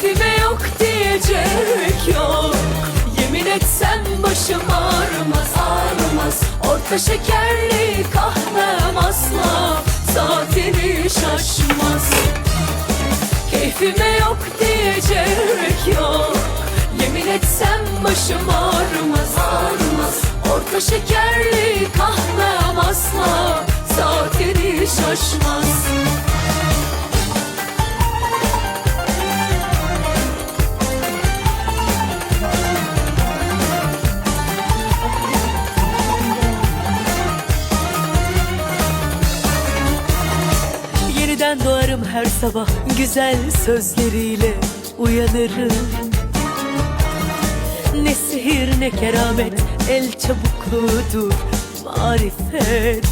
Keyfime yok diyecek yok. Yemin etsem başım ağrımaz ağrımaz. Orta şekerli kahvem asla Saatini şaşmaz. Keyfime yok diyecek yok. Yemin etsem başım ağrımaz ağrımaz. Orta şekerli kahvem asla Saatini şaşmaz Yeniden doğarım her sabah güzel sözleriyle uyanırım. Ne sihir ne keramet el çabukluğudur marifet